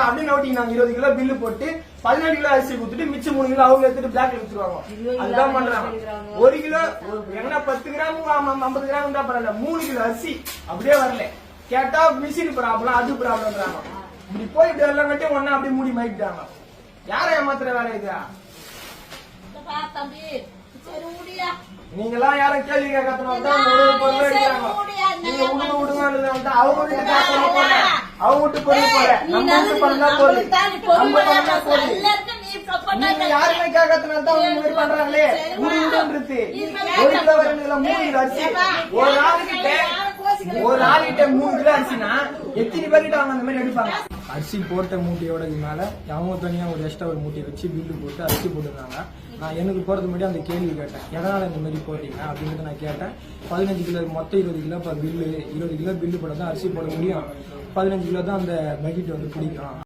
அப்படின்னு நோட்டிங்க நாங்க இருபது கிலோ பில்லு போட்டு பதினெட்டு கிலோ அரிசி கொடுத்துட்டு மிச்சம் மூணு கிலோ அவங்க எடுத்துட்டு பிளாக்ல வித்துருவாங்க. அதுதான் பண்றாங்க. ஒரு கிலோ என்ன பத்து கிராம் ஐம்பது கிராம் தான் பரவாயில்ல. மூணு கிலோ அரிசி அப்படியே வரல. கேட்டா மிஷின் ப்ராப்ளம் அது ப்ராப்ளம்ன்றாங்க இப்படி போய் இப்படி எல்லாம் கட்டி ஒன்னா அப்படியே மூடி மாட்டிட்டாங்க யாரை ஏமாத்துற வேலை இதா? முடியா. நீங்கெல்லாம் யாரும் கேள்வி கேட்கறதுனால தான் நீங்க அவங்க வீட்டு வீட்டு பொருள் போல நம்ம வீட்டு தான் நம்ம நீங்க யாருமே கேட்கறதுனால தான் உங்க மாதிரி பண்றாங்களே? வா. விடன்றது ஒரு கிலோ ரெண்டு கிலோ மூணு கிலோ அரிசி. ஒரு ஆளுகிட்ட ஒரு ஆளுகிட்ட மூணு கிலோ அரிசினா எத்தனை பேர்கிட்ட அவங்க அந்த மாதிரி எடுப்பாங்க அரிசி போட்ட மூட்டையோட மேல அவங்க தனியா ஒரு எக்ஸ்ட்ரா ஒரு மூட்டையை வச்சு பில்லு போட்டு அரிசி போட்டுருந்தாங்க. நான் எனக்கு போறது முன்னாடி அந்த கேள்வி கேட்டேன். எதனால இந்த மாதிரி போடுறீங்க அப்படின்றத நான் கேட்டேன். பதினஞ்சு கிலோ மொத்தம் இருபது கிலோ இப்போ பில்லு இருபது கிலோ பில்லு போட தான் அரிசி போட முடியும். பதினஞ்சு கிலோ தான் அந்த பக்கெட் வந்து பிடிக்கும்